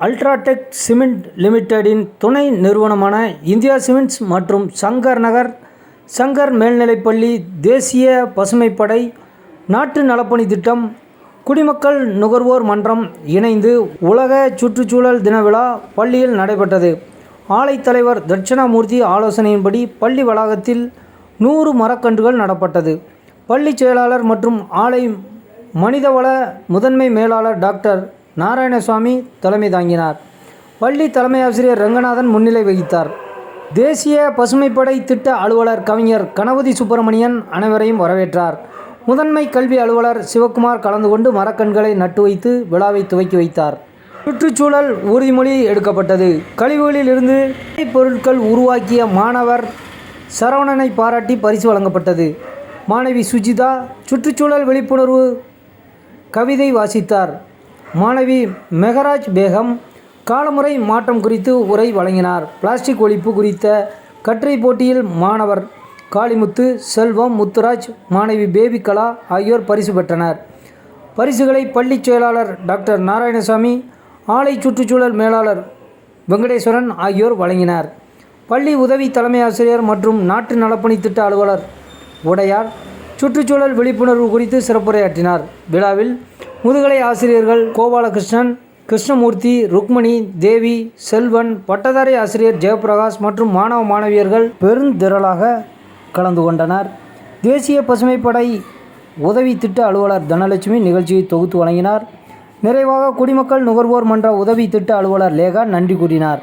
UltraTech cement லிமிடெடின் துணை நிறுவனமான India cements மற்றும் சங்கர் நகர் சங்கர் மேல்நிலைப்பள்ளி தேசிய பசுமைப்படை நாட்டு நலப்பணி திட்டம் குடிமக்கள் நுகர்வோர் மன்றம் இணைந்து உலக சுற்றுச்சூழல் தின விழா பள்ளியில் நடைபெற்றது. ஆலை தலைவர் தட்சிணாமூர்த்தி ஆலோசனையின்படி பள்ளி வளாகத்தில் நூறு மரக்கன்றுகள் நடப்பட்டது. பள்ளி செயலாளர் மற்றும் ஆலை மனிதவள முதன்மை மேலாளர் டாக்டர் நாராயணசுவாமி தலைமை தாங்கினார். பள்ளி தலைமை ஆசிரியர் ரங்கநாதன் முன்னிலை வகித்தார். தேசிய பசுமைப்படை திட்ட அலுவலர் கவிஞர் கணபதி சுப்பிரமணியன் அனைவரையும் வரவேற்றார். முதன்மை கல்வி அலுவலர் சிவக்குமார் கலந்து கொண்டு மரக்கண்களை நட்டு வைத்து விழாவை துவக்கி வைத்தார். சுற்றுச்சூழல் உறுதிமொழி எடுக்கப்பட்டது. கழிவுகளில் இருந்து பொருட்கள் உருவாக்கிய மாணவர் சரவணனை பாராட்டி பரிசு வழங்கப்பட்டது. மாணவி சுஜிதா சுற்றுச்சூழல் விழிப்புணர்வு கவிதை வாசித்தார். மாணவி மெகராஜ் பேகம் காலமுறை மாற்றம் குறித்து உரை வழங்கினார். பிளாஸ்டிக் ஒழிப்பு குறித்த கட்டுரை போட்டியில் மாணவர் காளிமுத்து செல்வம் முத்துராஜ் மாணவி பேபி கலா ஆகியோர் பரிசு பெற்றனர். பரிசுகளை பள்ளிச் செயலாளர் டாக்டர் நாராயணசாமி ஆலை சுற்றுச்சூழல் மேலாளர் வெங்கடேஸ்வரன் ஆகியோர் வழங்கினர். பள்ளி உதவி தலைமை ஆசிரியர் மற்றும் நாட்டு நலப்பணி திட்ட அலுவலர் உடையார் சுற்றுச்சூழல் விழிப்புணர்வு குறித்து சிறப்புரையாற்றினார். விழாவில் முதுகலை ஆசிரியர்கள் கோபாலகிருஷ்ணன் கிருஷ்ணமூர்த்தி ருக்மணி தேவி செல்வன் பட்டதாரி ஆசிரியர் ஜெயபிரகாஷ் மற்றும் மாணவ மாணவியர்கள் பெருந்திரளாக கலந்து கொண்டனர். தேசிய பசுமைப்படை உதவி திட்ட அலுவலர் தனலட்சுமி நிகழ்ச்சியை தொகுத்து வழங்கினார். நிறைவாக குடிமக்கள் நுகர்வோர் மன்ற உதவி திட்ட அலுவலர் லேகா நன்றி கூறினார்.